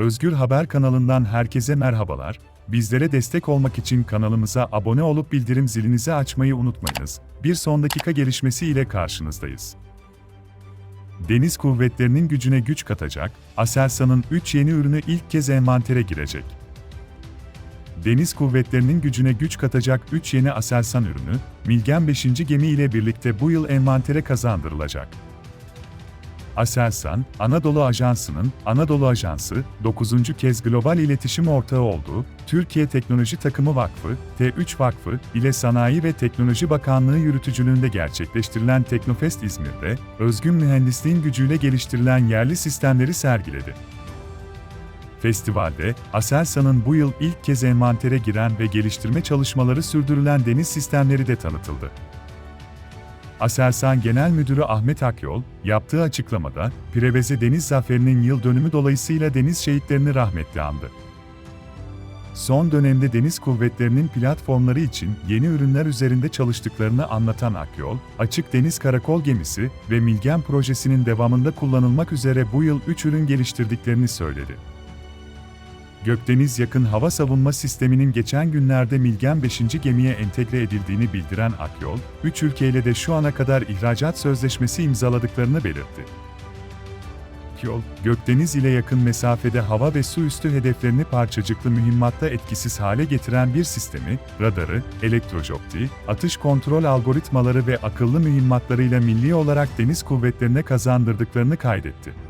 Özgür Haber kanalından herkese merhabalar. Bizlere destek olmak için kanalımıza abone olup bildirim zilinizi açmayı unutmayınız. Bir son dakika gelişmesi ile karşınızdayız. Deniz kuvvetlerinin gücüne güç katacak, Aselsan'ın 3 yeni ürünü ilk kez envantere girecek. Deniz kuvvetlerinin gücüne güç katacak 3 yeni Aselsan ürünü, Milgen 5. gemi ile birlikte bu yıl envantere kazandırılacak. Aselsan, Anadolu Ajansı'nın Anadolu Ajansı, 9. kez global iletişim ortağı olduğu, Türkiye Teknoloji Takımı Vakfı, T3 Vakfı ile Sanayi ve Teknoloji Bakanlığı yürütücülüğünde gerçekleştirilen Teknofest İzmir'de, özgün mühendisliğin gücüyle geliştirilen yerli sistemleri sergiledi. Festivalde, Aselsan'ın bu yıl ilk kez envantere giren ve geliştirme çalışmaları sürdürülen deniz sistemleri de tanıtıldı. Aselsan Genel Müdürü Ahmet Akyol, yaptığı açıklamada, Preveze Deniz Zaferi'nin yıl dönümü dolayısıyla deniz şehitlerini rahmetle andı. Son dönemde deniz kuvvetlerinin platformları için yeni ürünler üzerinde çalıştıklarını anlatan Akyol, Açık Deniz Karakol Gemisi ve Milgen projesinin devamında kullanılmak üzere bu yıl 3 ürün geliştirdiklerini söyledi. Gökdeniz yakın hava savunma sisteminin geçen günlerde Milgen 5. gemiye entegre edildiğini bildiren Akyol, 3 ülkeyle de şu ana kadar ihracat sözleşmesi imzaladıklarını belirtti. Akyol, Gökdeniz ile yakın mesafede hava ve su üstü hedeflerini parçacıklı mühimmatta etkisiz hale getiren bir sistemi, radarı, elektrojopti, atış kontrol algoritmaları ve akıllı mühimmatlarıyla milli olarak deniz kuvvetlerine kazandırdıklarını kaydetti.